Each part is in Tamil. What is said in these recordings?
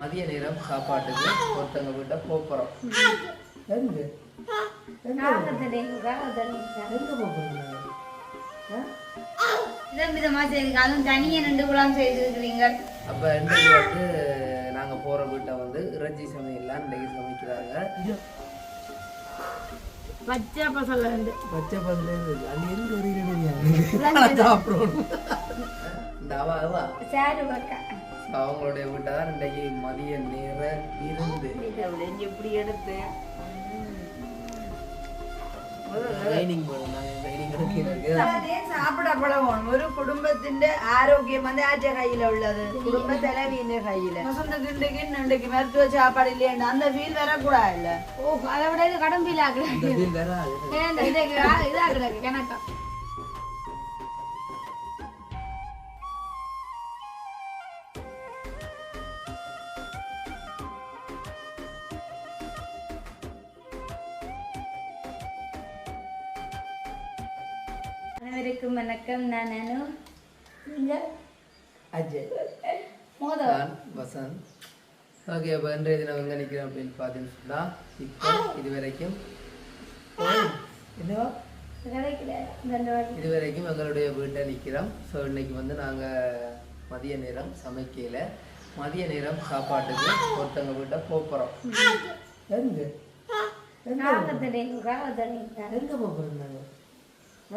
மதிய நேரம் சாப்பாட்டுக்கு ஒருத்தங்க வீட்டை போகிறோம் எங்க? அப்போ இன்றைக்கு வந்து நாங்கள் போகிற வீட்டை வந்து இறைச்சி சமையல்லாம் இன்றைக்கு சமைக்கிறாங்க. பச்சை பசல பச்சை இருக்கு அது எங்க வரீங்க சாப்பிடணும் இந்த அவா அவா. சாரு பக்கா அவங்களுடைய வீட்டை தான் இன்றைக்கு மதிய நேர இருந்து எப்படி எடுத்து ட்ரைனிங் நாங்கள் ட்ரைனிங் எடுக்கிறதுக்கு അതേ സാപ്പിട പഴമാണ് ഒരു കുടുംബത്തിന്റെ ആരോഗ്യം வந்து ആറ്റ കയ്യില ഉള്ളത് കുടുംബ ചെലവിന്റെ കയ്യില് സ്വന്തത്തിണ്ടെങ്കിൽ ഉണ്ടെങ്കിൽ മരുത്തുവ சாப்பாடு அந்த ஃபீல் வரக்கூடாதுல்ல ஓ அதை விட இது கடம்பில் வணக்கம் நான் அனு. நீங்கள் அஜய். நான் வசந்த். ஓகே இப்போ இன்றைய தினம் எங்கே நிற்கிறோம் அப்படின்னு பார்த்தீங்கன்னு இப்போ இது வரைக்கும் என்னவா? இது வரைக்கும் எங்களுடைய வீட்டை நிற்கிறோம் ஸோ இன்னைக்கு வந்து நாங்கள் மதிய நேரம் சமைக்கல. மதிய நேரம் சாப்பாட்டுக்கு ஒருத்தங்க வீட்டை போகிறோம் எங்க? எங்க? போகிறோம் நாங்கள் சரி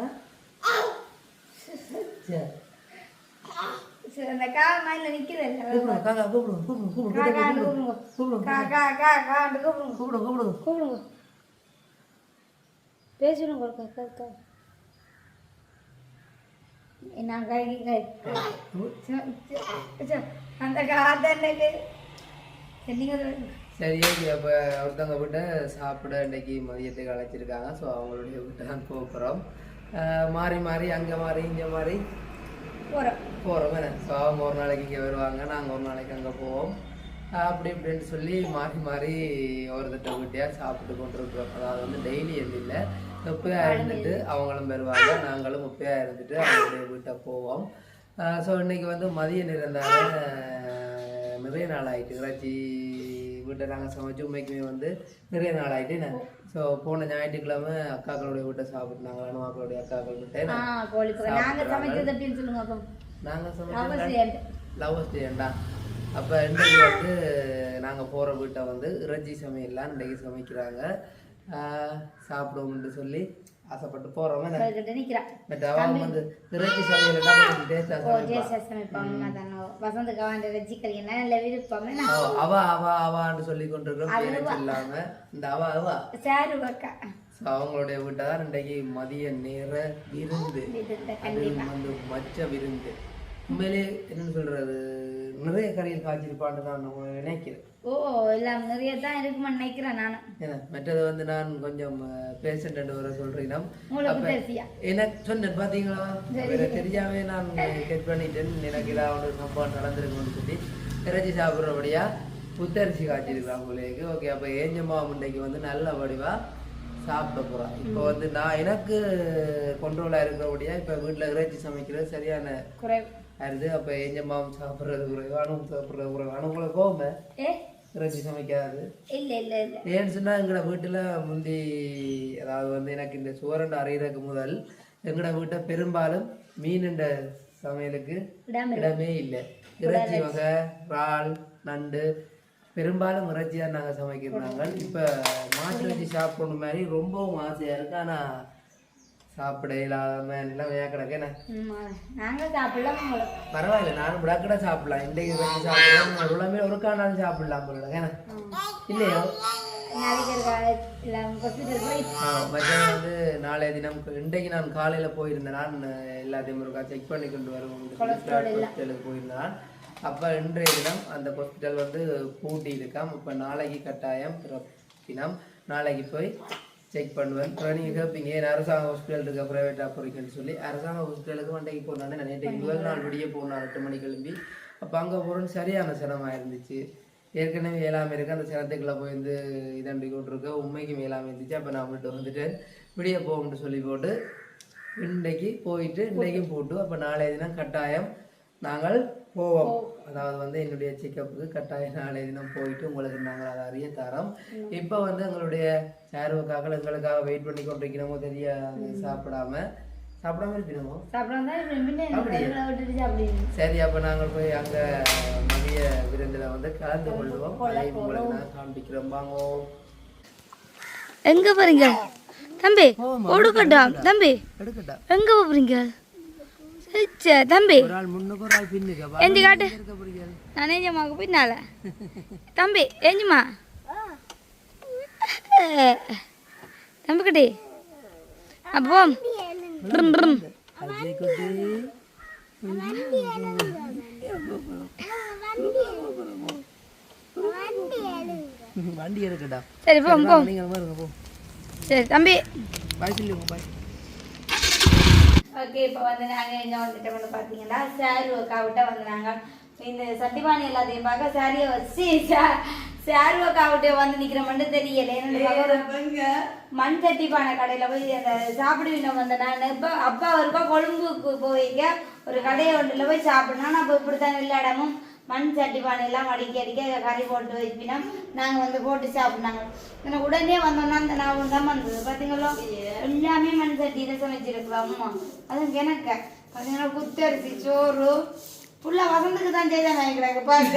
சரி அந்த கால் மயில நிக்கிறதில்ல கூப்பிடுங்க காக்கா பேசணும் கேட்க நான் அந்த காத்தன்னைக்கு நீங்கள் சரி ஓகே அப்போ ஒருத்தவங்க வீட்டை சாப்பிட இன்னைக்கு மதியத்துக்கு அழைச்சிருக்காங்க. ஸோ அவங்களுடைய வீட்டை தான் போகிறோம் மாறி மாறி அங்கே மாறி இங்கே மாறி போகிறோம் போகிறோம் என்ன? ஸோ அவங்க ஒரு நாளைக்கு இங்கே வருவாங்க நாங்கள் ஒரு நாளைக்கு அங்கே போவோம். அப்படி இப்படின்னு சொல்லி மாறி மாறி ஒருத்தட்ட வீட்டையாக சாப்பிட்டு கொண்டிருக்கிறோம். அதாவது வந்து டெய்லி எது இல்லை. முப்பையா இருந்துட்டு அவங்களும் வருவாங்க நாங்களும் முப்பையா இருந்துட்டு அவங்களுடைய வீட்டை போவோம். ஸோ இன்னைக்கு வந்து மதிய நிறந்தால நிறைய நாள் ஆயிட்டு இறைச்சி வீட்டை நாங்கள் சமைச்சு உண்மைக்குமே வந்து நிறைய நாள் ஆயிட்டு ஸோ போன ஞாயிற்றுக்கிழமை அக்காக்களுடைய வீட்டை சாப்பிட்டுனாங்க அனுமாக்களுடைய அக்காக்கள் வீட்டை நாங்கள் அப்படின்னு சொல்லுங்க நாங்கள் லவ் டேண்டா அப்போ இன்றைக்கு வந்து நாங்கள் போகிற வீட்டை வந்து இறைச்சி சமையல்லாம் இன்றைக்கு சமைக்கிறாங்க. சாப்பிடுவோம்னு சொல்லி ஆசைப்பட்டு கிட்ட நிற்கிறான் பட் அவன் வந்து இறைச்சி சமையல் சமைப்பாங்க வசந்துக்கு அவன் விருப்பம். என்ன? ஓ, அவ அவ அவான்னு சொல்லி கொண்டிருக்கிறோம் பேரை சொல்லாம இந்த அவ அவ. சாரு பக்கா. ஸோ அவங்களுடைய வீட்டை தான் இன்றைக்கு மதிய நேர விருந்து. வந்து மச்ச விருந்து. உண்மையிலே என்னன்னு சொல்றது? நிறைய கறியில் காய்ச்சிருப்பான்னு நான் நினைக்கிறேன். ஓ எல்லாம் நிறைய தான் இருக்குமான்னு நினைக்கிறேன் ஏன்னா மற்றது வந்து நான் கொஞ்சம் பேஷண்ட் வர சொல்றேன் எனக்கு சொன்னேன் பாத்தீங்களா வேற தெரியாம நான் கெட் பண்ணிட்டேன். எனக்கு ஏதாவது ஒரு சம்பவம் நடந்திருக்கும்னு சொல்லி. இறைச்சி சாப்பிட்றபடியா புத்தரிசி காய்ச்சிருக்கலாம் உங்களுக்கு ஓகே அப்போ ஏஞ்சம்மா முண்டைக்கு வந்து நல்ல வடிவா சாப்பிட போறான். இப்போ வந்து நான் எனக்கு கொண்டோலாக இருக்கிறபடியா இப்போ வீட்டில் இறைச்சி சமைக்கிறது சரியான ஆயிருது அப்போ ஏஞ்சம்மாவும் சாப்பிட்றது குறைவு அணுவும் சாப்பிட்றது குறைவு அணுகுல கோவமே ஏ? இறைச்சி சமைக்காது. இல்ல இல்ல இல்ல. ஏன்னு சொன்னா எங்கட வீட்டுல முந்தி அதாவது வந்து எனக்கு இந்த சுவரண்டு அறையிறதுக்கு முதல் எங்கட வீட்டை பெரும்பாலும் மீனுண்ட சமையலுக்கு இடமே இல்லை. இறைச்சி வகை இறால் நண்டு பெரும்பாலும் இறைச்சி தான் நாங்கள் சமைக்கிறாங்க இப்போ மாட்டு இறைச்சி சாப்பிடணும் மாதிரி ரொம்பவும் ஆசையா இருக்கு. ஆனா சாப்பிட இல்லாம எல்லாம் வேக்கடக்கு என்ன? ஆமா. நாங்க சாப்பிடலாம் உங்களுக்கு பரவாயில்ல நானும் விடாக்கடா சாப்பிடலாம். இன்றைக்கு இறைச்சி சாப்பிடலாம் உலகமே ஒரு காணாலும் சாப்பிடலாம் போல இல்லையோ? மத்தியானம் வந்து நாளைய தினம் இன்றைக்கு நான் காலையில போயிருந்தேன். நான் எல்லாத்தையும் ஒருக்கா செக் பண்ணி கொண்டு வருவோம். போயிருந்தான். அப்ப இன்றைய தினம் அந்த ஹாஸ்பிட்டல் வந்து பூட்டி இருக்காம் இப்ப நாளைக்கு கட்டாயம் தினம் நாளைக்கு போய் செக் பண்ணுவேன். அப்புறம் நீங்க கேட்பீங்க ஏன் அரசாங்க ஹாஸ்பிட்டல் இருக்க பிரைவேட்டா போறீங்கன்னு சொல்லி அரசாங்க ஹாஸ்பிட்டலுக்கு மண்டைக்கு போனானே நான் நேற்று முதல் நாள் விடிய போனேன் எட்டு மணி கிளம்பி அப்போ அங்கே போகிறோன்னு சரியான சிரமம் இருந்துச்சு. ஏற்கனவே ஏழாம இருக்கு அந்த சிரத்துக்குள்ள போய் வந்து இதண்டி கொண்டிருக்க உண்மைக்கு மேலாம இருந்துச்சு அப்போ நான் விட்டு வந்துட்டு விடிய போகும்னு சொல்லி போட்டு இன்றைக்கு போயிட்டு இன்றைக்கும் போட்டு அப்போ நாளைய தினம் கட்டாயம் நாங்கள் போவோம். அதாவது வந்து என்னுடைய செக்கப்புக்கு கட்டாய நாளை தினம் போயிட்டு உங்களுக்கு நாங்கள் அதை அறிய தரோம். இப்போ வந்து எங்களுடைய சேர்வுக்காக எங்களுக்காக வெயிட் பண்ணி கொண்டிருக்கிறோமோ தெரிய சாப்பிடாம. சாப்பிடாம இருக்கணுமோ சரி அப்போ நாங்கள் போய் அங்கே மதிய விருந்தில் வந்து கலந்து கொள்வோம். உங்களுக்கு நான் காண்பிக்கிறோம் வாங்கோ. எங்க போறீங்க? தம்பி கொடுக்கட்டும் தம்பி எங்க போறீங்க? தம்பி. எந்தி காட்டு. நான் ஏஞ்சம்மாவுக்கு பின்னால. தம்பி ஏஞ்சம்மா தம்பி கட்டி. அப்போ வண்டி எடுக்கட்டா சரி போ சரி தம்பி. பாய் சொல்லுங்க பாய். ஓகே இப்போ வந்து நாங்கள் என்ன வந்துட்டோம்னு பார்த்தீங்கன்னா சாரி ஒர்க்காவிட்ட வந்து நாங்கள் இந்த சட்டிபானி எல்லாத்தையும் பார்க்க சாரியை வச்சு சாரி ஒர்க்காவிட்ட வந்து நிற்கிற மட்டும் தெரியல என்னன்னு மண் சட்டி பானை கடையில் போய் அந்த சாப்பிடுவீங்க வந்த நான் இப்போ அப்பா ஒருக்கா கொழும்புக்கு போய்க்க ஒரு கடையை ஒன்றில் போய் சாப்பிடணும். அப்போ இப்படி தான் எல்லா இடமும் மண் சட்டி பானை எல்லாம் அடிக்க கறி போட்டு வைப்பினோம் நாங்கள் வந்து போட்டு சாப்பிட்னாங்க எனக்கு உடனே வந்தோம்னா அந்த ஞாபகம் தான் வந்தது. பார்த்தீங்களோ எல்லாமே மண் சட்டியில் சமைச்சிருக்கலாம் அம்மா. அதுவும் எனக்கு பார்த்தீங்கன்னா குத்தரிசி சோறு. ஃபுல்லாக வசந்துக்கு தான் செய்தாங்க வாங்கிக்கிறாங்க. பாருங்க.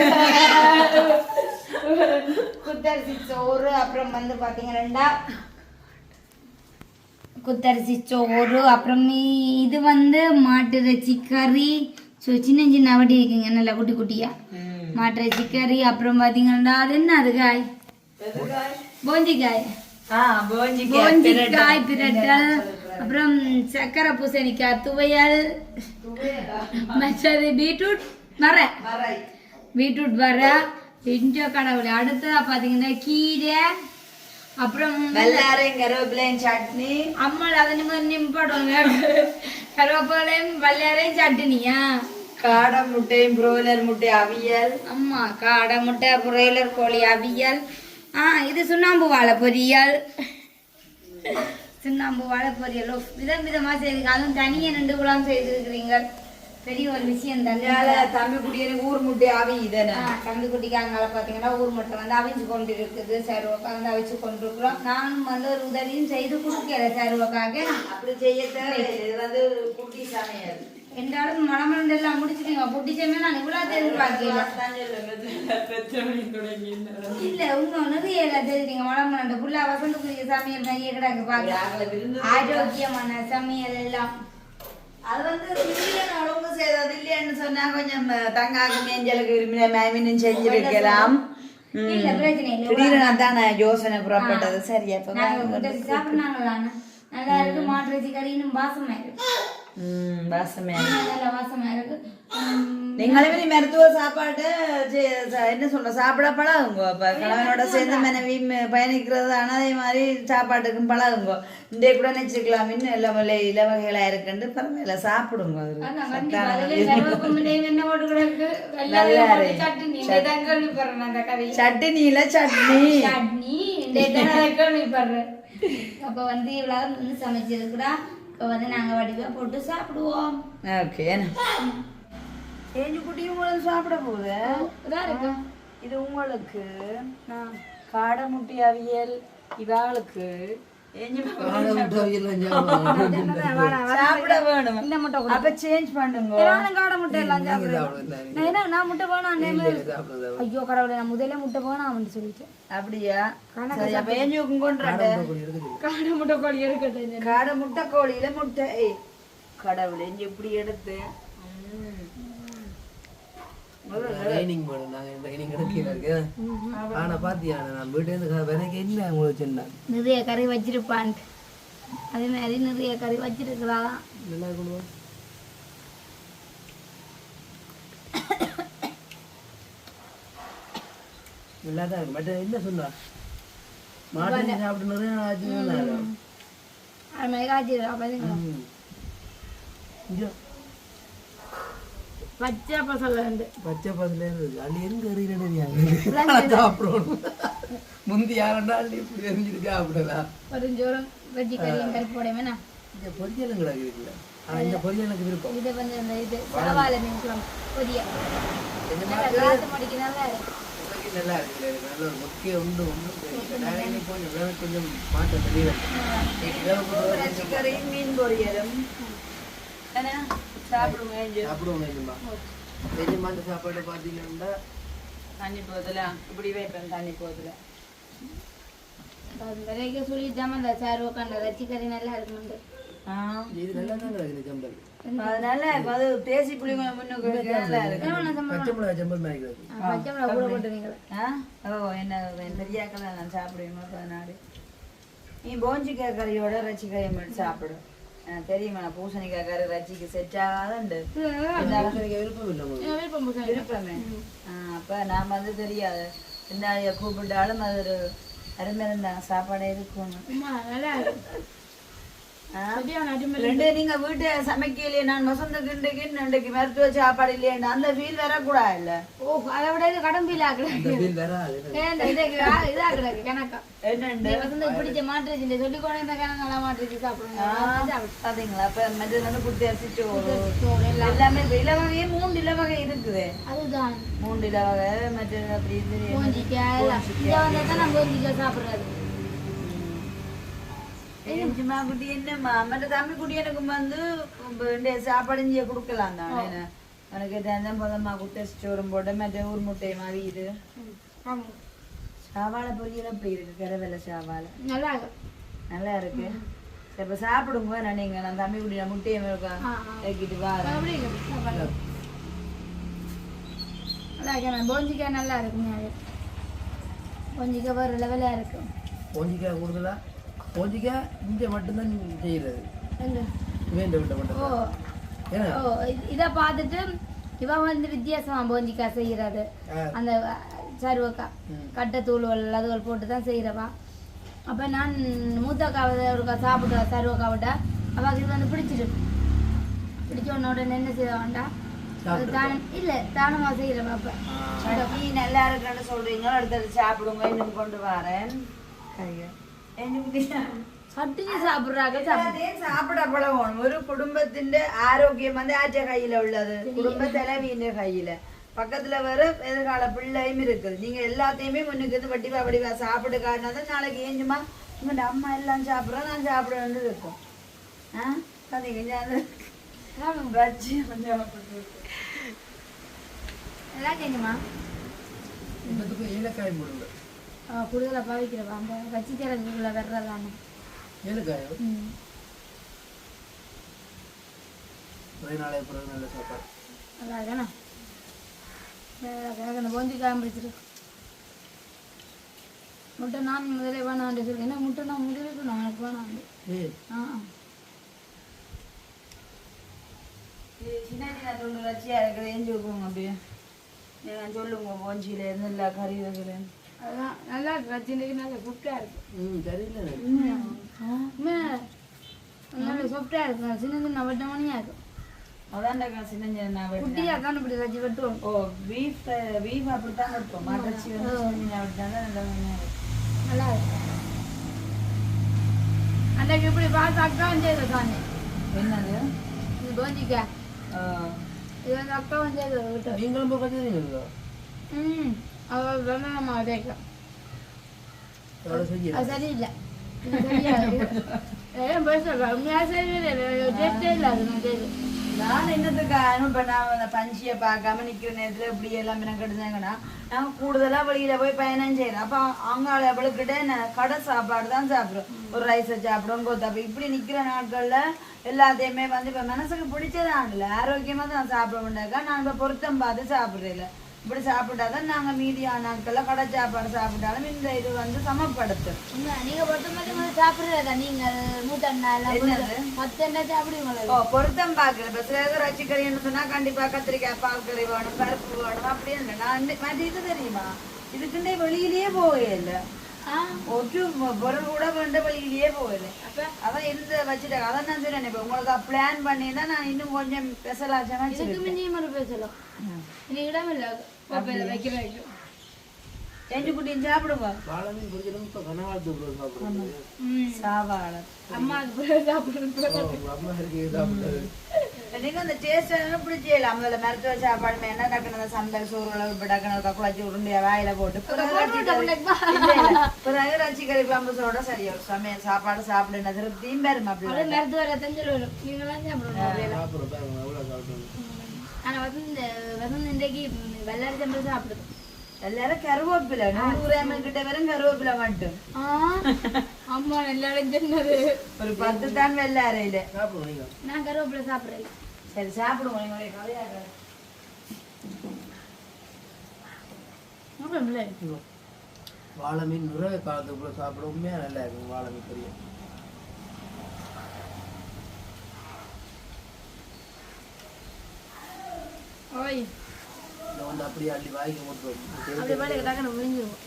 குத்தரிசி சோறு. அப்புறம் வந்து பார்த்தீங்கன்னா குத்தரிசி சோறு. அப்புறம் இது வந்து மாட்டு இறைச்சி கறி. ஸோ சின்ன சின்ன வட்டி இருக்குங்க நல்லா குட்டி குட்டியா. மாட்டு இறைச்சி கறி அப்புறம் பார்த்தீங்கன்னா அது என்ன அது காய்? போஞ்சிக்காய். போஞ்சிக்காய் பிரட்டல் அப்புறம் சக்கரை பூசணிக்காய் துவையல். மற்றது பீட்ரூட் வர. பீட்ரூட் வர. இஞ்சோ கடவுளை அடுத்ததா பார்த்தீங்கன்னா கீரை. அப்புறம் வெள்ளாரையும் கருவேப்பிலையும் சட்னி. அம்மா அதை நிம்ம நிம்படுவாங்க கருவேப்பிலையும் வல்லாரையும் சட்னியா? காடை முட்டையும் புரோய்லர் முட்டை அவியல். அம்மா காடை முட்டை புரோயிலர் கோழி அவியல். ஆ இது சுண்ணாம்பு வாழை பொரியல். சுண்ணாம்பு வாழை பொரியல். விதம் விதமா செய்யுங்க அதுவும் தனியா ரெண்டு குழாம் செய்திருக்கிறீங்க. பெரிய ஒரு விஷயம் தானே தம்பி குடியிரு ஊர் முட்டை அவி இதன கந்து குட்டிக்காரங்களை பார்த்தீங்கன்னா ஊர் மட்டும் வந்து அவிஞ்சு கொண்டு இருக்குது சருவக்கா வந்து அவிச்சு கொண்டு இருக்கிறோம் நானும் வந்து ஒரு உதவியும் செய்து கொடுக்கல. சருவக்காக அப்படி செய்ய தேவை இது வந்து குட்டி சமையல். என்றாலும் மணமணம் எல்லாம் முடிச்சிட்டீங்க புட்டிச்சமே நான் இவ்வளவு எதிர்பார்க்கல இல்ல உங்க நிறைய தெரியுங்க மணமணம் புல்லா வசந்தக்குரிய சமையல் நிறைய கிடக்கு பாக்க ஆரோக்கியமான சமையல் எல்லாம். அது வந்து ஒழுங்கு செய்தது இல்லைன்னு சொன்னா கொஞ்சம் தங்காக்கு மேஞ்சலுக்கு விரும்பின மேமினும் செஞ்சிருக்கலாம் ம். இல்ல பிரச்சனை இல்லை. திடீர்னு அதான் நான் யோசனை புறப்பட்டது. சரி அப்ப நாங்க கூட்டத்தி சாப்பிடுனாங்களான்னு நல்லா இருக்கு மாட்டுறச்சி கறி இன்னும் வாசமா இருக்கு. ம் வாசமே நல்ல வாசமா இருக்கு உம், நீங்களுமே நீ மருத்துவ சாப்பாடு என்ன சொல்ற சாப்பிட பழகுங்க கணவனோட சேர்ந்து மனைவி பயணிக்கிறது அதே மாதிரி சாப்பாட்டுக்கும் பழகுங்க இன்றைய கூட நினைச்சுக்கலாம் இன்னும் வகை இல வகைகளா இருக்குன்னு பரவாயில்ல சாப்பிடுங்க அது இந்த சட்னியில சட்னி இந்த அப்ப வந்து இவ்வளவு வந்து சமைச்சிருக்குடா இப்ப வந்து நாங்க வடிவா போட்டு சாப்பிடுவோம். ஓகே ஏஞ்சு குட்டியும் உங்களுக்கு சாப்பிட போகுது. இதான் இருக்கு. இது உங்களுக்கு. காடை முட்டி அவியல் இதாளுக்கு அப்ப சேஞ்ச் பண்ணுங்க காடை முட்டை எல்லாம் சாப்பிடுறேன் நான் என்ன நான் முட்டை மாதிரி ஐயோ கடவுளே நான் முதல்ல முட்டை வேணாம் அப்படின்னு சொல்லிட்டேன் அப்படியா காடை முட்டை கோழி எடுக்கட்டேன் காடை முட்டை கோழியில முட்டை ஏய், கடவுளே இப்படி எடுத்து. ட்ரைனிங் போடும் நாங்கள் ட்ரைனிங் கிடைக்கல இருக்கு. ஆனால் பார்த்தியா நான் வீட்டிலேருந்து உங்களுக்கு சொன்னேன் நிறைய கறி வச்சிருப்பான் அதே மாதிரி நிறைய கறி வச்சிருக்கிறாதான் நல்லா இருக்கணும் நல்லா தான் இருக்கு. பட் என்ன சொன்னா? மாட்டு சாப்பிட்டு நிறைய நாள் ஆச்சு. அது மாதிரி. இங்க பச்சை பசல இருந்து பச்சை பசல இருக்கு அள்ளி எங்க எறிகிறேன்னு சாப்பிடணும் முந்தி யாரண்டா அள்ளி இப்படி எரிஞ்சிருக்கா அப்படிலாம் ஒரு ஜோரம் வெஜ்ஜி கறியும் கறி போடையுமே இங்க பொரியலும் கிடக்கு இருக்குல்ல ஆனா இந்த பொரியல் எனக்கு விருப்பம். இது வந்து இந்த இது சவாலை மீன் குழம்பு பொரிய நல்லா இருக்கு நல்லா ஒரு முக்கிய உண்டு கொஞ்சம் கொஞ்சம் மாற்றம் தெரியல மீன் பொரியலும். என்ஜாய் சாப்பிடுவோம் வேணுமா சாப்பாடு பார்த்தீங்கன்னா தண்ணி போதில்? இப்படி வைப்பேன் தண்ணி போதில். அது வரைக்கும் சொல்லிட்டாம இந்த சார் உட்காந்து நல்லா இருக்குமுண்டு. ஆ. இது நல்லா தான் இருக்குது ஜம்பல் அதனால அது தேசி புளி முன்னுக்கு நல்லா இருக்கு பச்சை மிளகாய் ஜம்பல் மாதிரி இருக்குது. பச்சை மிளகா கூட போட்டுருவீங்களா? ஆ? ஓ என்ன பெரியாக்களை நான் சாப்பிடுவேன் பதினாடு நீ போஞ்சிக்காய் கறியோட ரச்சிக்காய் மட்டும் சாப்பிடு. எனக்கு தெரியுமா நான் பூசணிக்காய் ரச்சிக்கு செட் ஆகாதுண்டு விருப்பம் இல்லை விருப்பம் அப்ப நான் வந்து தெரியாது. பின்னாடிய கூப்பிட்டாலும் அது ஒரு அருமையான சாப்பாடே இருக்கும் அம்மா, நல்லா இருக்கு ஆ? சரியான அருமை ரெண்டு நீங்க வீட்டு சமைக்கலையே நான் வசந்த கிண்டைக்கு இன்றைக்கு மருத்துவ சாப்பாடு இல்லையா அந்த ஃபீல் வரக்கூடாது இல்ல. ஓ அதை விட இது கடம்பில் ஆக்குறேன் இந்த பில் வேற அது ஏன் இது இதாக்குறாங்க கணக்கா? வந்து பிடிச்ச மாட்டுச்சு இந்த சொல்லி கொண்டு இந்த கணக்கு நல்லா மாட்டுச்சு சாப்பிடுங்க. பாத்தீங்களா? அப்ப மற்றது வந்து குட்டி அரிசிச்சு எல்லாமே இப்ப இலவகையே மூன்று இலவகை இருக்குது. அதுதான். மூன்று இலவகை மற்றது அப்படி இது பூஞ்சிக்காய் எல்லாம். இங்க வந்தா தான் நம்ம பூஞ்சிக்காய் சாப்பிடுறது. எஞ்சுமா குட்டி என்னம்மா மற்ற தம்பி குட்டி எனக்கு வந்து சாப்பாடு இங்கே கொடுக்கலாம் தானே எனக்கு தினம் பதமா குட்டி சோறும் போட்டு மற்ற ஊர் முட்டை மாதிரி இது சாவாழை பொரியல் அப்படி இருக்கு கரவேல சாவாழை நல்லா இருக்கு நல்லா இருக்கு இப்ப சாப்பிடுங்க நான் நீங்க நான் தம்பி குட்டி நான் முட்டையை. வைக்கிட்டு வாரேன். நல்லா இருக்கு பூஞ்சிக்காய் நல்லா இருக்குங்க பூஞ்சிக்காய் வேறு லெவலாக இருக்கும் போஞ்சிக்காய் கூடுதலா போஞ்சிக்காய் இங்கே மட்டும்தான் செய்யறது எங்க? வேண்ட விட்ட ஓ மட்டும் இதை பார்த்துட்டு இவன் வந்து வித்தியாசமா பூஞ்சிக்காய் செய்யறது அந்த சருவக்கா. கட்டை தூள் அதுகள் போட்டு தான் செய்கிறவா அப்போ நான் மூத்தக்காவை ஒருக்கா சாப்பிட்டா சருவக்காவிட்ட அவளுக்கு இது வந்து பிடிச்சிருக்கு பிடிச்ச உடனே உடனே என்ன செய்ய வேண்டாம் அது தான் இல்லை தானமாக செய்கிறவா அப்போ. சட்னி நல்லா இருக்குன்னு சொல்றீங்க அடுத்தது சாப்பிடுங்க இன்னும் கொண்டு வரேன். സാപ്പിട പഴമാണ് ഒരു കുടുംബത്തിന്റെ ആരോഗ്യം വന്ന് ആറ്റ കയ്യില ഉള്ളത്. കുടുംബ തലവീന്റെ കയ്യില്. பக்கத்துல வேற எதிர்கால பிள்ளையும் இருக்குது நீங்க எல்லாத்தையுமே முன்னுக்கு இது வட்டிவா வடிவா சாப்பிடு காரணம் நாளைக்கு ஏஞ்சுமா உங்கள்ட அம்மா எல்லாம் சாப்பிட்றோம் நான் சாப்பிடணும்னு இருக்கும் ஆஹ் கதை கொஞ்சம் எல்லாம் செஞ்சுமா ஏலக்காய் போடுங்க கூடுதலாக பாவிக்கிறவா அந்த வச்சி கிழங்குக்குள்ள வர்றதானே ஏலக்காய் ம் ஒரே நாளே பிறகு நல்ல சாப்பாடு நல்லா இருக்கேண்ணா எனக்கு அந்த பொஞ்சி காமிச்சிரு முட்டை நான் முதலே வேணான்னு சொல்லி என்ன முட்டை நான் முடிவு நான் எனக்கு ஆ சின்ன சின்ன துண்டு ஏஞ்சி வைக்குங்க அப்படியே சொல்லுங்க போஞ்சியில இருந்து எல்லா கறி வகையிலேருந்து அதான் நல்லா இருக்கு. வச்சுருக்கு நல்லா சாஃப்டாக இருக்கு. நல்ல சாஃப்டாக இருக்கு. சின்ன சின்ன வட்டமணியாக இருக்கும் சின்ன சின்ன. குட்டியாக தான் இப்படி வச்சு வெட்டுவோம். ஓ பீஃப் பீஃப் அப்படித்தான் வைப்போம் மாட்டச்சி வந்து சின்ன அப்படித்தான் நல்ல வெங்காயம் இருக்கும். நல்லா இருக்கு. அன்றைக்கு இப்படி செய்த தானே என்னது? இது இது வந்து செய்த விட்டு நீங்களும் ம். அவள் வெங்காயமா தேக்கலாம் எவ்வளோ செஞ்சு அது சரியில்லை. இது சரியா இருக்கு. ஏன் பேசல உண்மையா சரியில்லை. டேஸ்டே இல்லை அது நான் என்னத்துக்கு அந்த பஞ்சியை பார்க்காம நிக்கிற நேரத்துல இப்படி எல்லாம் மெனக்கெடுதாங்கன்னா நான் கூடுதலா வெளியில போய் பயணம் செய்யறேன் அப்ப அங்காள அவளுக்கிட்ட கடை சாப்பாடு தான் சாப்பிடுறோம் ஒரு ரைஸை சாப்பிடுவோம் கோத்தாப்பி இப்படி நிக்கிற நாட்கள்ல எல்லாத்தையுமே வந்து இப்ப மனசுக்கு பிடிச்சதான்ல. ஆரோக்கியமா தான் சாப்பிட முடியாக்கா நான் இப்ப பொருத்தம் பார்த்து சாப்பிடுறேன் இப்படி சாப்பிட்டாதான் நாங்க மீதியான நாட்கள்ல கடை சாப்பாடு சாப்பிட்டாலும் இந்த இது வந்து சமப்படுத்தும். நீங்க மட்டும் வந்து சாப்பிடுறதா? நீங்க மூட்டண்ணா ஓ பொருத்தம் பார்க்கல. இப்ப சில ரச்சிக்கறின்னு சொன்னா கண்டிப்பா கத்திரிக்காய் பால் கறி வேணும் பருப்பு வேணும் இல்லை நான் மற்ற இது தெரியுமா? இதுக்குண்டே வெளியிலேயே ஆ. ஒரு பொருள் கூட வேண்ட வெளியிலேயே போகல அப்ப? அதான் இருந்து வச்சுட்டாங்க அதான் நான் சொன்னேன் இப்ப உங்களுக்கு பிளான் பண்ணி தான் நான் இன்னும் கொஞ்சம் பேசலாம் இனி இடம் இல்லை ரெண்டு குட்டியும் சாப்பிடுங்க. வாழை மீன் பொரிச்சலும் இப்போ கனவாழ்த்து ப்ரோ சாப்பிடுறது சாவாழை. சாப்பிடுறது. ஓ, அம்மா இருக்கு சாப்பிட்டது நீங்க அந்த டேஸ்ட் பிடிச்சல முதல்ல மருத்துவ சாப்பாடு என்ன டக்குனு சம்பல் சோறு இப்போ டக்குனு குழச்சி உருண்டையா வாயில போட்டு பிறகு ரசிக்கறி- இல்ல, இல்ல. பிறகு ரசிக்கறி குழம்புசோட சரியா சமையல் சாப்பாடு சாப்பிடுன திருப்தியும் பெரும் அப்படி அது மருத்துவ ரத்தம் சொல்லுவோம் நீங்களாம் சாப்பிடுவோம் ஆனா வந்து இந்த வசந்த் இன்றைக்கு வெள்ளாரி சம்பளம் சாப்பிடுது. எல்லாரும் கருவேப்பிலை. நூறு கிராம் கிட்ட வெறும் கருவேப்பிலை மட்டும். ஆ, அம்மா நல்லா சொன்னது. ஒரு பத்து தான் வெள்ளை அறையில சாப்பிடுவோம் நீங்கள் நான் கருவேப்பிலை சாப்பிடுறேன். சரி சாப்பிடுவோம். எங்களுடைய சாப்பிடும்ல வாழை மீன் நிறைய காலத்துக்குள்ள சாப்பிட உண்மையாக நல்லா இருக்கும். வாழை மீன் தெரியும் ஓய் இதை வந்து அப்படியே அள்ளி வாய்க்கு போட்டு அப்படி பாட்டு டக்குனு முடிஞ்சிருவோம்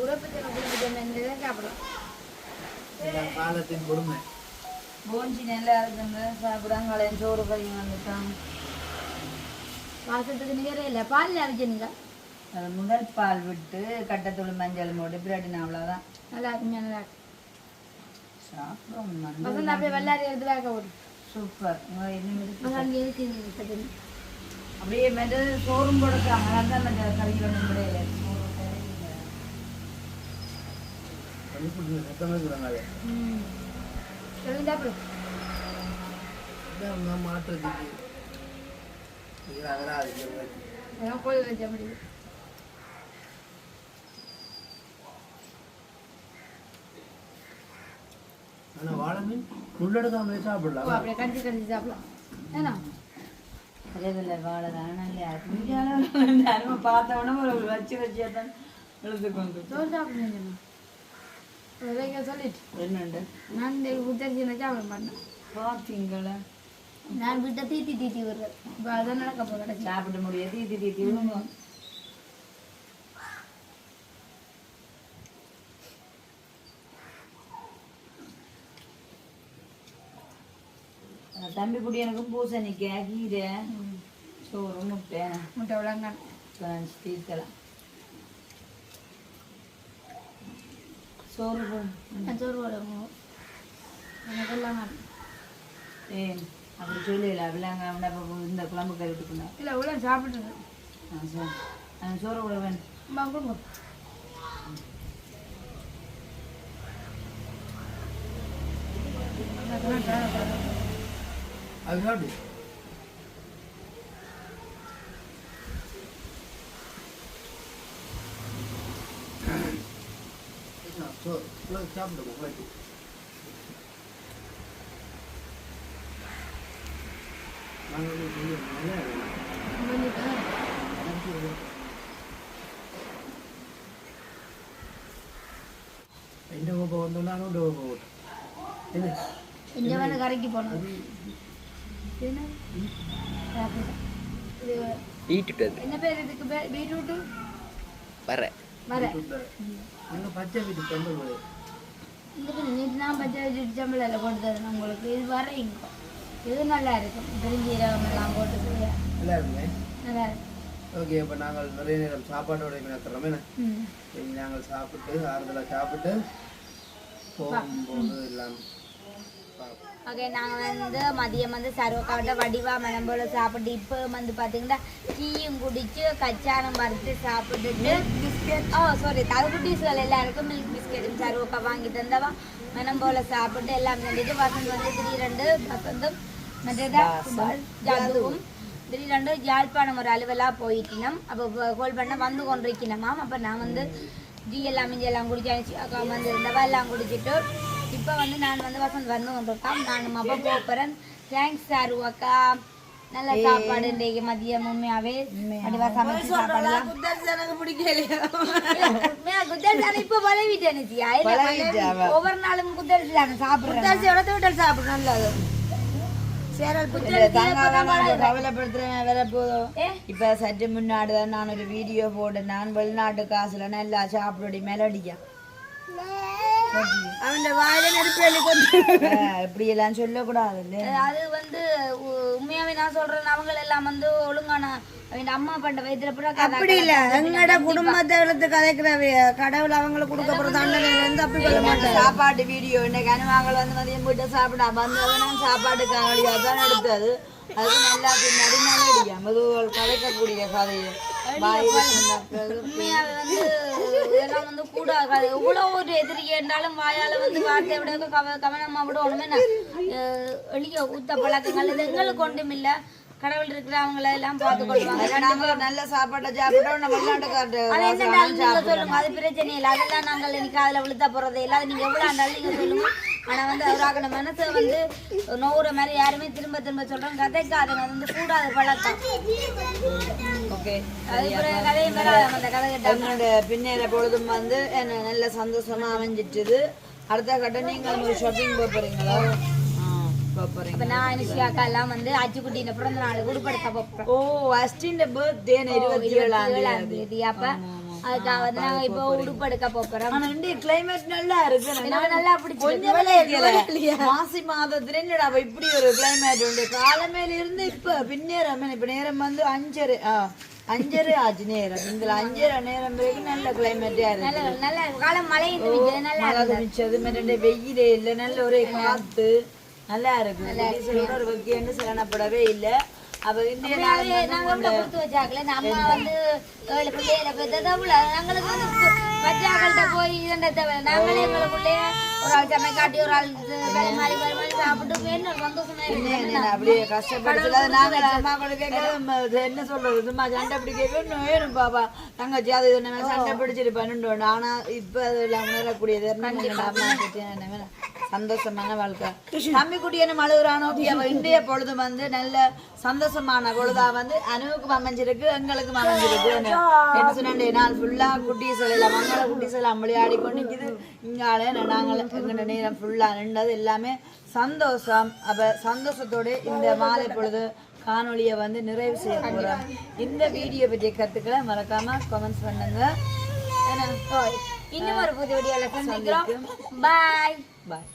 உடம்பு தண்ணி சாப்பிடலாம் இதுதான் காலத்தின் பொறுமை போஞ்சி நல்லா இருக்குங்க சாப்பிடாங்க சோறு கறி வந்துட்டான் வாசத்துக்கு நிகரே இல்லை பால் அரைச்சிருங்க அது முதல் பால் விட்டு கட்டத்தூள் மஞ்சள் போட்டு பிராட்டினா அவ்வளோதான் நல்லா இருக்கு நல்லா இருக்கு சாப்பிடும் வந்து வசந்த் அப்படியே வெள்ளாரி எடுத்து வேக விடும் சூப்பர் இன்னும் இருக்கு. அப்படியே மெது சோறும் கொடுத்தாங்க அதான் மற்ற கறி ஒன்றும் கிடையாது பண்ணி கொடுத்து சத்தமாக இருக்கிறாங்க அதை ம். சொல்லி சாப்பிடு இதான் அவங்க மாட்டுறதுக்கு இது அதெல்லாம் அது அதான் கோழி வச்ச முடியுது ஆனால் வாழை மீன் முள்ளெடுக்காமலே ஓ, சாப்பிடலாம் அப்படியே கடிச்சு கடிச்சு சாப்பிடலாம். ஏன்னா? அதேதில்ல வாழை தானே இல்லையா பார்த்த உடனே ஒரு வச்சு வச்சு தான் எழுத்து கொண்டு சொல்லிட்டு. என்னண்டு? நான் இந்த புத்தரிசி சாப்பிட மாட்டேன் பார்த்தீங்களா? நான் விட்ட தீத்தி தீத்தி விடுறேன் இப்போ அதான் நடக்க போக கிடச்சி சாப்பிட முடியாது தீத்தி தீத்தி அஹ் தம்பி குடி எனக்கும் பூசணிக்காய் கீரை. சோறு முட்டை முட்டை விளங்க லஞ்ச் தீர்க்கலாம் சோறு போ- நான் சோறு போடுவோம் எனக்கு எல்லாம் வேணும். ஏன் அப்படி சொல்லல அப்படிலாங்க அவனை அப்போ இந்த குழம்பு கறிட்டுக்கணும் இல்லை உள்ள சாப்பிட்டுருங்க ஆ சரி அவன் சோறு கூட வேணும் கொடுங்க அது சாப்பிடு ลิกเชื่อมเดี๋ยวผมเลยมันมีที่อยู่ในนี้เลยนะมันมีได้มันคือ எந்த போகணும் நானும் டோ போகணும் என்ன எந்த வேலை கரைக்கு போகணும் என்ன என்ன பேர் இதுக்கு? பீட்ரூட்டு? வர வர நாங்கள் பச்சை வீட்டுக்கு கொண்டு போய். நேற்று நான் பச்சை சம்பளம் போட்டு தரேன் உங்களுக்கு. இது வர இங்கே இது நல்லா இருக்கும். பெருஞ்சீரகம் எல்லாம் போட்டு நல்லா இருக்குங்க நல்லா இருக்கும். ஓகே இப்போ நாங்கள் நிறைய நேரம் சாப்பாட்டோட கிடக்கிறோமே ம். இனி நாங்கள் சாப்பிட்டு ஆறுதலாக சாப்பிட்டு போகும்போது எல்லாம். ஓகே நாங்கள் வந்து மதியம் வந்து சர்வக்காவட்ட வடிவா மனம் போல சாப்பிட்டு இப்போ வந்து பார்த்தீங்கன்னா டீயும் குடிச்சு கச்சானம் வறுத்து சாப்பிட்டுட்டு ஓ சாரி தகுட்டீஸ்கள் எல்லாருக்கும் மில்க் பிஸ்கெட்டும் சர்வக்கா வாங்கி தந்தவா மனம் போல சாப்பிட்டு எல்லாம் செஞ்சுட்டு வசந்த் வந்து திடீரெண்டு வசந்தும் ஜாதுவும். திடீரெண்டு யாழ்ப்பாணம் ஒரு அலுவலாக போயிட்டினோம் அப்போ கோல் பண்ண வந்து கொண்டிருக்கணுமாம் அப்போ நான் வந்து டீ எல்லாம் இஞ்சி எல்லாம் குடிச்சு அக்கா வந்து இருந்தவா எல்லாம் குடிச்சிட்டு இப்போ வந்து நான் வந்து வசந்த் வந்து கொண்டிருக்கான் நான் அப்போ போகிறேன் தேங்க்ஸ் சாரு அக்கா நல்ல சாப்பாடு இன்றைக்கு மதியம் உண்மையாவே. அடிவா சமைச்சு சாப்பாடுலாம். குத்தரிசி இப்ப பழகிட்டேன் ஒவ்வொரு நாளும் குத்தரிசி தானே சாப்பிடுறேன் தூட்டல் நல்லது. குத்தரிசி? இப்ப சற்று முன்னாடி தான் நான் ஒரு வீடியோ போட்டேன். நான் வெளிநாட்டு காசுல நல்லா சாப்பிடுடி மெலடியா. அவன் வாயில நெருப்பு எழுதி கொண்டு இப்படி எல்லாம் சொல்லக்கூடாது இல்ல அது வந்து உ- உண்மையாவே நான் சொல்றேன் அவங்க எல்லாம் வந்து ஒழுங்கான அப்படி இல்ல. எங்கட குடும்பத்தை கதைக்கிற கடவுள் அவங்களுக்கு கொடுக்க போற தண்டனை வந்து அப்படி சொல்ல மாட்டேன் சாப்பாட்டு வீடியோ இன்னைக்கு அனுமாங்கள் வந்து மதியம் போயிட்டு சாப்பிட வந்தவன சாப்பாட்டு காணொலியா தான் எடுத்தது. அது நல்லா அடிக்காம. அது ஒரு கதைக்கக்கூடிய கதையை. இதெல்லாம் வந்து கூட எவ்வளவு ஒரு எதிரி என்றாலும் வாயால வந்து வார்த்தை விட கவ கவனமா விடணுமே எளிய ஊத்த பழக்கங்கள் இது எங்களுக்கு ஒன்றும் இல்ல. கடவுள் இருக்கிறவங்கள எல்லாம் பார்த்து கொள்வாங்க. நாங்க நல்ல சாப்பாட்டை சாப்பிட்டோம் நம்ம வெளிநாட்டுக்காரர் நீங்க சொல்லுங்க. அது பிரச்சனை இல்லை. அதெல்லாம் நாங்கள் இன்னைக்கு அதில் விழுத்த போறது இல்லை. நீங்க எவ்வளவு ஆண்டாலும் நீங்க சொல்லுங்க. ஆனா வந்து அவராக மனசை வந்து நோவுற மாதிரி யாருமே திரும்ப திரும்ப சொல்றோம். கதைக்காதுங்க அது வந்து கூடாத பழக்கம். எங்களோட பின்னேற பொழுதும் வந்து என்ன நல்ல சந்தோஷமா அமைஞ்சிட்டுது. அடுத்த கட்டம் நீங்கள் ஒரு ஷாப்பிங் போக போறீங்களா? இப்ப நான் அனுஷியா அக்கா எல்லாம் வந்து பிறந்த நாள் உடுப்படுத்த போறோம் ஓ அஸ்டின் பர்த்டே இருபத்தி ஏழாம் தேதி. அப்ப அதுக்காக வந்து நாங்க இப்போ உடுப்படுக்க போறோம் ஆனா கிளைமேட் நல்லா இருக்கு. எனக்கு நல்லா பிடிச்சிருக்கு. கொஞ்சம் மாசி மாதத்துல என்னடா இப்படி ஒரு கிளைமேட் உண்டு? காலமேல இருந்து இப்ப பின்னேரம் இப்ப நேரம் வந்து அஞ்சரை அஞ்சரை ஆச்சு நேரம். இந்த அஞ்சரை நேரம் வரைக்கும் நல்ல கிளைமேட்டா இருக்கு. நல்ல காலம் மழை மழை குடிச்சது மற்ற வெயிலே இல்ல. நல்ல ஒரே காத்து. நல்லா இருக்கு. ஒரு வகைன்னு சலனப்படவே இல்ல. அப்ப உண்மையாவே நாங்க கொடுத்து வச்சாக்கல. நம்ம வந்து ஏழு பிள்ளைகளை பெற்றது வந்து பச்சாக்கள்கிட்ட போய் இதண்ட தேவை நாங்களே ஒரு ஆள் சமை காட்டி ஒரு ஆள் பரிமாறி பரிமாறி சாப்பிட்டு வேணும் சந்தோஷமா இருக்கு என்ன அப்படியே கஷ்டப்படுத்தல நாங்க அம்மா கூட கேட்க என்ன சொல்றது? சும்மா சண்டை பிடிக்க வேணும் பாப்பா. தங்கச்சி அது நம்ம சண்டை பிடிச்சிட்டு பண்ணிட்டோம் ஆனா இப்ப அதெல்லாம் உணரக்கூடியது. என்ன என்ன? சந்தோஷமான வாழ்க்கை. தம்பி குட்டி என்ன அழுகுறானோ அவ இன்றைய பொழுது வந்து நல்ல சந்தோஷமான பொழுதா வந்து அனுவுக்கும் அமைஞ்சிருக்கு எங்களுக்கும் அமைஞ்சிருக்கு. என்ன என்ன சொன்னேன் நாள் ஃபுல்லா குட்டி சொல்லலாம் மங்கள குட்டி சொல்லலாம் விளையாடி கொண்டு நிக்குது. இங்கால நாங்கள். எங்களோட நேரம் ஃபுல்லா நின்றது எல்லாமே சந்தோஷம். அப்ப சந்தோஷத்தோட இந்த மாலை பொழுது காணொளியை வந்து நிறைவு செய்ய போறோம். இந்த வீடியோ பற்றிய கருத்துக்களை மறக்காம கமெண்ட்ஸ் பண்ணுங்க. இன்னும் ஒரு புது வீடியோல சந்திக்கிறோம். பாய் பாய்